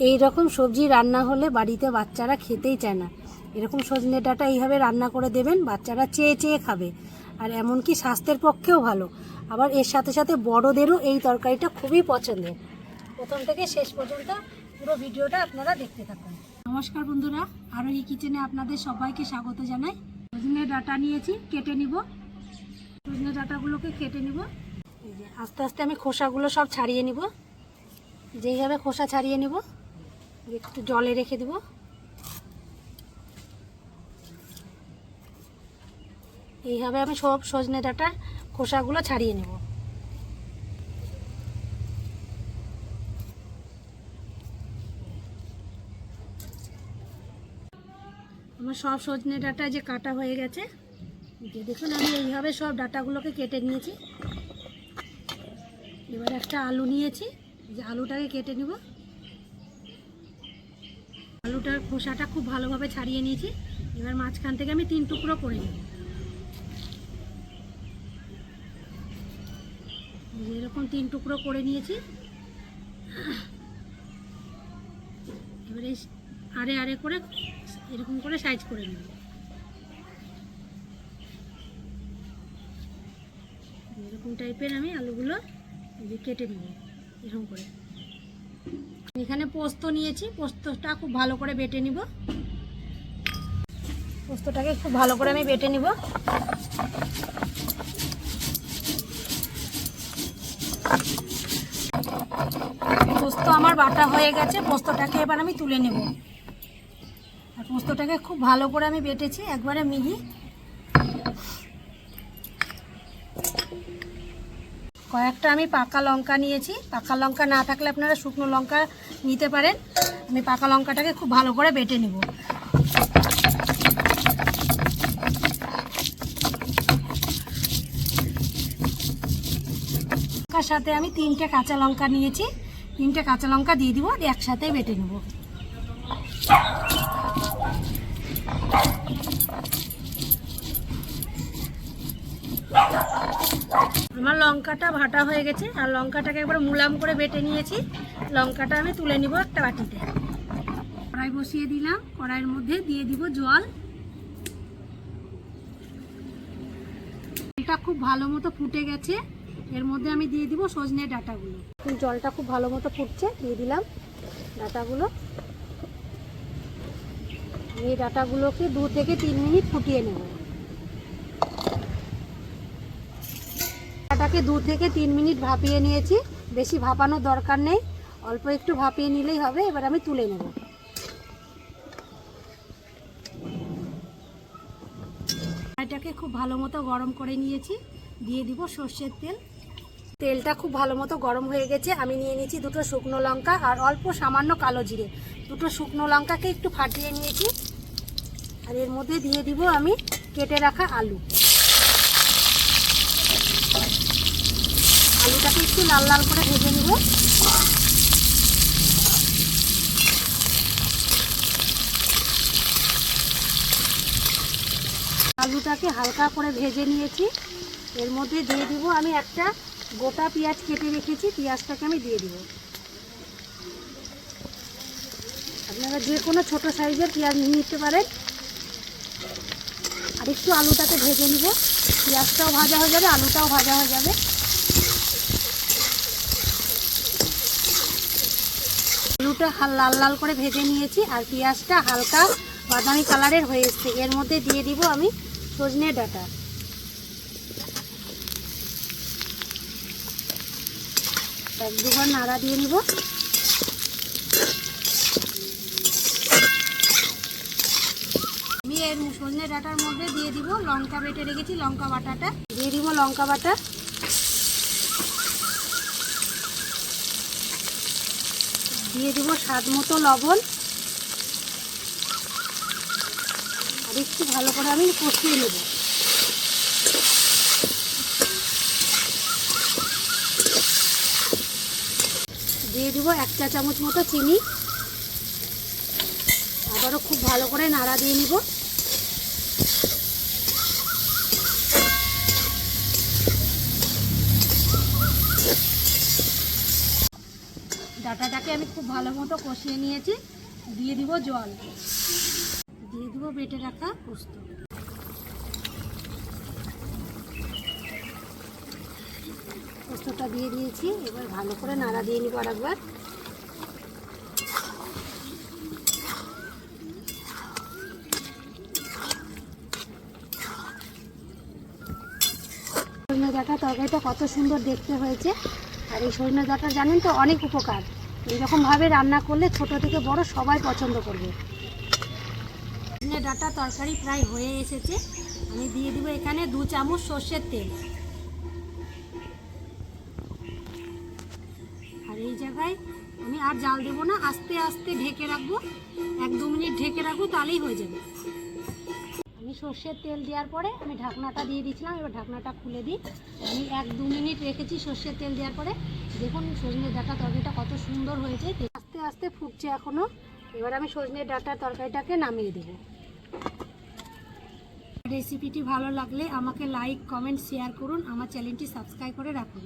এই রকম সবজি রান্না হলে বাড়িতে বাচ্চারা খেতেই চায় না। এরকম সজনে ডাঁটা এইভাবে রান্না করে দেবেন, বাচ্চারা চেয়ে চেয়ে খাবে। আর এমনকি স্বাস্থ্যের পক্ষেও ভালো। আবার এর সাথে সাথে বড়দেরও এই তরকারিটা খুবই পছন্দের। প্রথম থেকে শেষ পর্যন্ত পুরো ভিডিওটা আপনারা দেখতে থাকুন। নমস্কার বন্ধুরা আরও এই কিচেনে আপনাদের সবাইকে স্বাগত জানাই। সজনে ডাঁটা নিয়েছি, কেটে নিব। সজনে ডাঁটাগুলোকে কেটে নিব। আস্তে আস্তে আমি খোসাগুলো সব ছাড়িয়ে নিব। যেইভাবে খোসা ছাড়িয়ে নিব। একটু জলে রেখে দেব। এইভাবে আমি সব সজনে ডাঁটার খোসাগুলো ছাড়িয়ে নেব। আমার সব সজনে ডাঁটা যে কাটা হয়ে গেছে দেখুন আমি এইভাবে সব ডাঁটাগুলোকে কেটে নিয়েছি। এবার একটা আলু নিয়েছি যে আলুটাকে কেটে নিব। আলুটার খোসাটা খুব ভালোভাবে ছাড়িয়ে নিয়েছি। এবার মাঝখান থেকে আমি তিন টুকরো করে যে এরকম তিন টুকরো করে নিয়েছি। এবারে আরে আরে করে এরকম করে সাইজ করে নেব। এরকম টাইপের আমি আলুগুলো কেটে নেব, এরকম করে। এখানে পোস্ত নিয়েছি, পোস্তটা খুব ভালো করে বেটে নিব। পোস্তটাকে খুব ভালো করে আমি বেটে নিব। পোস্ত আমার বাটা হয়ে গেছে, পোস্তটাকে এবার আমি তুলে নেব। আর পোস্তটাকে খুব ভালো করে আমি বেটেছি, একবারে মিহি। কয়েকটা আমি পাকা লঙ্কা নিয়েছি। পাকা লঙ্কা না থাকলে আপনারা শুকনো লঙ্কা নিতে পারেন। আমি পাকা লঙ্কাটাকে খুব ভালো করে বেটে নেব। লঙ্কার সাথে আমি তিনটে কাঁচা লঙ্কা নিয়েছি। তিনটে কাঁচা লঙ্কা দিয়ে দিব একসাথে বেটে নেব। আমার লঙ্কাটা ভাটা হয়ে গেছে, আর লঙ্কাটাকে একবার মুলাম করে বেটে নিয়েছি। লঙ্কাটা আমি তুলে নিব একটা বাটিতে। কড়াই বসিয়ে দিলাম, কড়াইয়ের মধ্যে দিয়ে দিব জল। জলটা খুব ভালো মতো ফুটে গেছে। এর মধ্যে আমি দিয়ে দিব সজনে ডাটাগুলো। জলটা খুব ভালো মতো ফুটছে, দিয়ে দিলাম ডাটাগুলো। এই ডাটাগুলোকে দু থেকে তিন মিনিট ফুটিয়ে নেব। ডাঁটাকে দু থেকে তিন মিনিট ভাপিয়ে নিয়েছি। বেশি ভাপানোর দরকার নেই। অল্প একটু ভাপিয়ে নিলেই হবে, এবার আমি তুলে নেব। এটাকে খুব ভালো মতো গরম করে নিয়েছি। দিয়ে দিব সর্ষের তেল। তেলটা খুব ভালো মতো গরম হয়ে গেছে। আমি নিয়ে নিয়েছি দুটো শুকনো লঙ্কা আর অল্প সামান্য কালো জিরে। দুটো শুকনো লঙ্কাকে একটু ফাটিয়ে নিয়েছি। আর এর মধ্যে দিয়ে দিব আমি কেটে রাখা আলু। আলুটাকে একটু লাল লাল করে ভেজে নিব। আলুটাকে হালকা করে ভেজে নিয়েছি। এর মধ্যে দিয়ে দিব আমি একটা গোটা পেঁয়াজ কেটে রেখেছি, পেঁয়াজটাকে আমি দিয়ে দিব। আপনারা যে কোনো ছোট সাইজের পেঁয়াজ নিয়ে নিতে পারেন। আর একটু আলুটাকে ভেজে নিব। পেঁয়াজটাও ভাজা হয়ে যাবে, আলুটাও ভাজা হয়ে যাবে। হাল লাল লাল করে ভেজে নিয়েছি আর পেঁয়াজটা হালকা বাদামি কালারের হয়ে এসছে। এর মধ্যে দিয়ে দিব আমি সজনে ডাটা। এক দুবার নাড়া দিয়ে নিব। আমি এর সজনে ডাটার মধ্যে দিয়ে দিব। লঙ্কা বেটে রেখেছি, লঙ্কা বাটাটা। দিয়ে দিব লঙ্কা বাটা। দিয়ে দিব স্বাদ মতো লবণ। আর একটু ভালো করে আমি কষিয়ে নেব। দিয়ে দিব এক চা চামচ মতো চিনি। আবারও খুব ভালো করে নাড়া দিয়ে নিব। ডাটাটাকে আমি খুব ভালো মতো কষিয়ে নিয়েছি। দিয়ে দিব জল। দিয়ে দিব বেটে রাখা পোস্ত। পোস্তটা দিয়ে দিয়েছি। এবার ভালো করে নাড়া দিয়ে নিব আর একবার সজনে তরকারিটা কত সুন্দর দেখতে হয়েছে। আর এই সজনে ডাঁটা জানেন তো, অনেক উপকার। এইরকমভাবে রান্না করলে ছোট থেকে বড় সবাই পছন্দ করবে। সজনে ডাঁটা তরকারি প্রায় হয়ে এসেছে। আমি দিয়ে দিব এখানে দু চামচ সর্ষের তেল। আর এই জায়গায় আমি আর জাল দেবো না, আস্তে আস্তে ঢেকে রাখব। এক দু মিনিট ঢেকে রাখব, তাহলেই হয়ে যাবে। আমি সর্ষের তেল দেওয়ার পরে আমি ঢাকনাটা দিয়ে দিয়েছিলাম, এবার ঢাকনাটা খুলে দিই। আমি এক দু মিনিট রেখেছি সর্ষের তেল দেওয়ার পরে। দেখুন, সজনে ডাটা তরকারিটা কত সুন্দর হয়েছে। আস্তে আস্তে ফুটছে এখনও এবার আমি সজনে ডাটা তরকারিটাকে নামিয়ে দেব। রেসিপিটি ভালো লাগলে আমাকে লাইক, কমেন্ট, শেয়ার করুন। আমার চ্যানেলটি সাবস্ক্রাইব করে রাখুন।